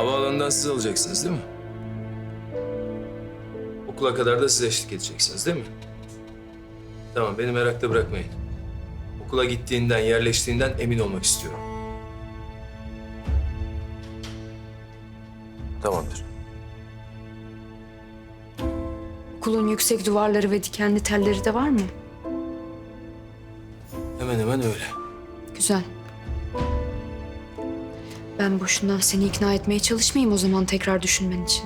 Havaalanından siz alacaksınız değil mi? Okula kadar da siz eşlik edeceksiniz değil mi? Tamam, beni merakta bırakmayın. Okula gittiğinden, yerleştiğinden emin olmak istiyorum. Tamamdır. Okulun yüksek duvarları ve dikenli telleri de var mı? Hemen hemen öyle. Güzel. Ben boşuna seni ikna etmeye çalışmayayım o zaman tekrar düşünmen için.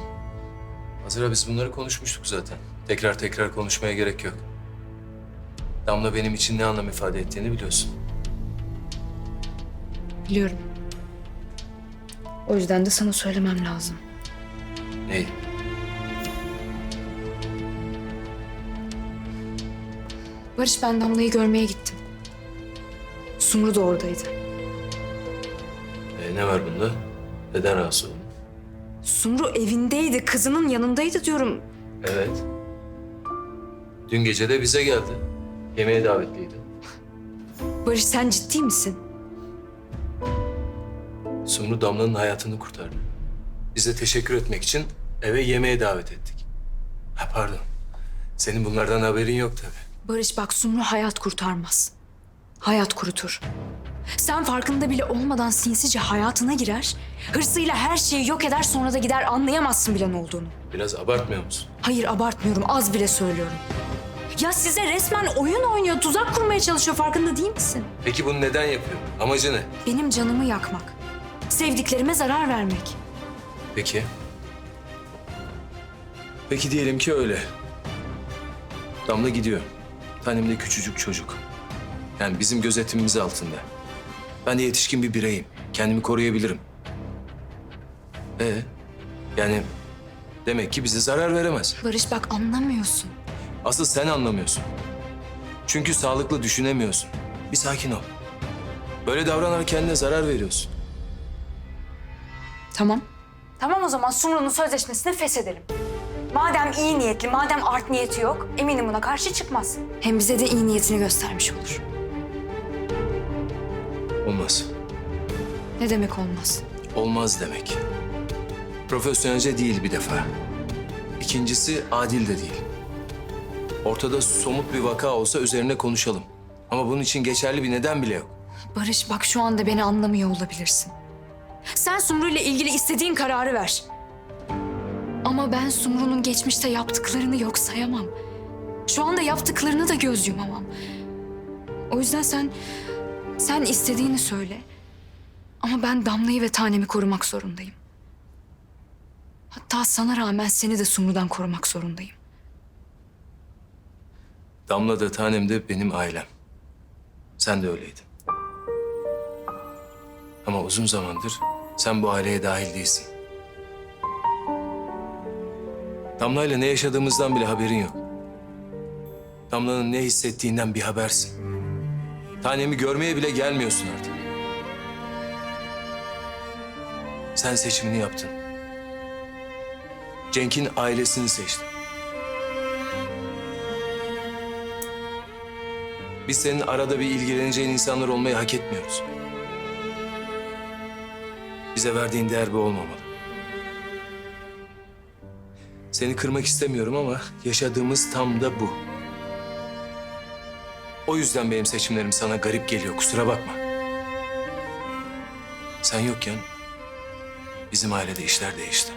Hazıra biz bunları konuşmuştuk zaten. Tekrar tekrar konuşmaya gerek yok. Damla benim için ne anlam ifade ettiğini biliyorsun. Biliyorum. O yüzden de sana söylemem lazım. Neyi? Barış ben Damla'yı görmeye gittim. Sumru da oradaydı. Ne var bunda? Neden rahatsız oldun? Sumru evindeydi, kızının yanındaydı diyorum. Evet. Dün gece de bize geldi. Yemeğe davetliydi. Barış sen ciddi misin? Sumru Damla'nın hayatını kurtardı. Biz de teşekkür etmek için eve yemeğe davet ettik. Ha pardon. Senin bunlardan haberin yok tabii. Barış bak Sumru hayat kurtarmaz. Hayat kurutur. Sen farkında bile olmadan sinsice hayatına girer, hırsıyla her şeyi yok eder sonra da gider anlayamazsın bile ne olduğunu. Biraz abartmıyor musun? Hayır abartmıyorum, az bile söylüyorum. Ya size resmen oyun oynuyor, tuzak kurmaya çalışıyor farkında değil misin? Peki bunu neden yapıyor? Amacı ne? Benim canımı yakmak, sevdiklerime zarar vermek. Peki. Peki diyelim ki öyle. Damla gidiyor. Tanem de küçücük çocuk. Yani bizim gözetimimiz altında. Ben de yetişkin bir bireyim. Kendimi koruyabilirim. Ee, yani demek ki bize zarar veremez. Barış bak anlamıyorsun. Asıl sen anlamıyorsun. Çünkü sağlıklı düşünemiyorsun. Bir sakin ol. Böyle davranarak kendine zarar veriyorsun. Tamam. Tamam o zaman Sumru'nun sözleşmesini feshedelim. Madem iyi niyetli, madem art niyeti yok, eminim buna karşı çıkmaz. Hem bize de iyi niyetini göstermiş olur. Olmaz. Ne demek olmaz? Olmaz demek. Profesyonelce değil bir defa. İkincisi adil de değil. Ortada somut bir vaka olsa üzerine konuşalım. Ama bunun için geçerli bir neden bile yok. Barış bak şu anda beni anlamıyor olabilirsin. Sen Sumru ile ilgili istediğin kararı ver. Ama ben Sumru'nun geçmişte yaptıklarını yok sayamam. Şu anda yaptıklarını da göz yumamam. O yüzden sen, sen istediğini söyle. Ama ben Damla'yı ve Tanem'i korumak zorundayım. Hatta sana rağmen seni de Sumru'dan korumak zorundayım. Damla da tanem de benim ailem. Sen de öyleydin. Ama uzun zamandır sen bu aileye dahil değilsin. Damla'yla ne yaşadığımızdan bile haberin yok. Damla'nın ne hissettiğinden bir habersin. Tanemi görmeye bile gelmiyorsun artık. Sen seçimini yaptın. Cenk'in ailesini seçtin. Biz senin arada bir ilgileneceğin insanlar olmayı hak etmiyoruz. Bize verdiğin değer bu olmamalı. Seni kırmak istemiyorum ama yaşadığımız tam da bu. O yüzden benim seçimlerim sana garip geliyor, kusura bakma. Sen yokken bizim ailede işler değişti.